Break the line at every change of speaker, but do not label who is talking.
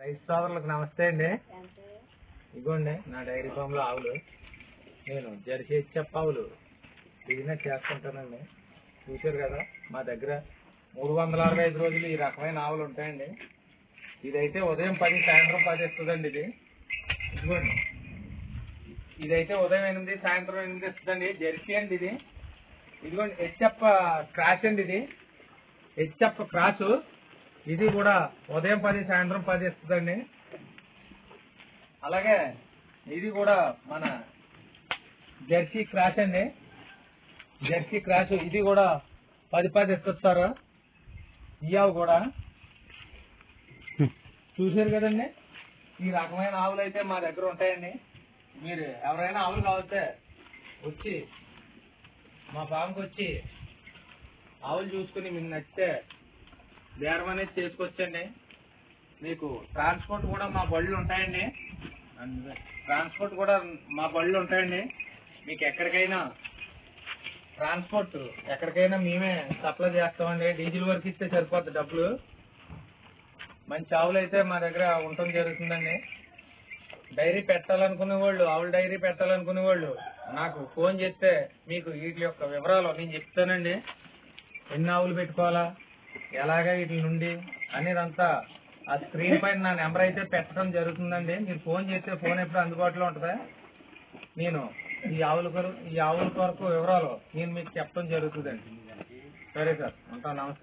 రైతు సోదరులకు నమస్తే అండి. ఇగోండి నా డైరీ ఫామ్లో ఆవులు. నేను జెర్సీ చెప్ప ఆవులు. బిజినెస్ చేస్తుంటానండి. చూశారు కదా మా దగ్గర మూడు వందల అరవై ఐదు రోజులు ఈ రకమైన ఆవులు ఉంటాయండి. ఇదైతే ఉదయం పది సాయంత్రం పది ఇస్తుందండి ఇది. ఇదిగోండి. ఇదైతే ఉదయం ఎనిమిది సాయంత్రం ఎనిమిది ఇస్తుందండి. జెర్సీ అండి ఇది. ఇదిగోండి హెచ్ఎఫ్ క్రాష్ అండి ఇది. హెచ్ఎఫ్ క్రాసు ఇది కూడా ఉదయం పది సాయంత్రం పది ఇస్తుందండి అలాగే ఇది కూడా మన జెర్సీ క్రాష్ అండి. జెర్సీ క్రాష్ ఇది కూడా పది పది ఇస్తారు ఇయ్యావు కూడా. చూసారు కదండి? ఈ రకమైన ఆవులు అయితే మా దగ్గర ఉంటాయండి. మీరు ఎవరైనా ఆవులు కావస్తే వచ్చి మా ఫామ్కి వచ్చి ఆవులు చూసుకుని మీకు నచ్చితే బేరం అనేది చేసుకొచ్చండి. మీకు ట్రాన్స్పోర్ట్ కూడా మా బళ్ళు ఉంటాయండి. ట్రాన్స్పోర్ట్ కూడా మా బళ్ళు ఉంటాయండి. మీకు ఎక్కడికైనా ట్రాన్స్పోర్ట్ ఎక్కడికైనా మేమే సప్లై చేస్తామండి. డీజిల్ వరకు ఇస్తే సరిపోద్ది డబ్బులు. మంచి ఆవులు అయితే మా దగ్గర ఉండటం జరుగుతుందండి. డైరీ పెట్టాలనుకునే వాళ్ళు ఆవుల డైరీ పెట్టాలనుకునే వాళ్ళు నాకు ఫోన్ చేస్తే మీకు వీటి యొక్క వివరాలు నేను చెప్తానండి. ఎన్ని ఆవులు పెట్టుకోవాలా? ఎలాగా వీటి నుండి అనేదంతా ఆ స్క్రీన్ పైన నా నెంబర్ అయితే పెట్టడం జరుగుతుందండి. మీరు ఫోన్ చేస్తే ఫోన్ ఎప్పుడు అందుబాటులో ఉంటుందా? నేను ఈ ఆవుల కొరకు ఈ ఆవుల కొరకు వివరాలు నేను మీకు చెప్పడం జరుగుతుందండి. సరే సార్ ఉంటాను నమస్తే.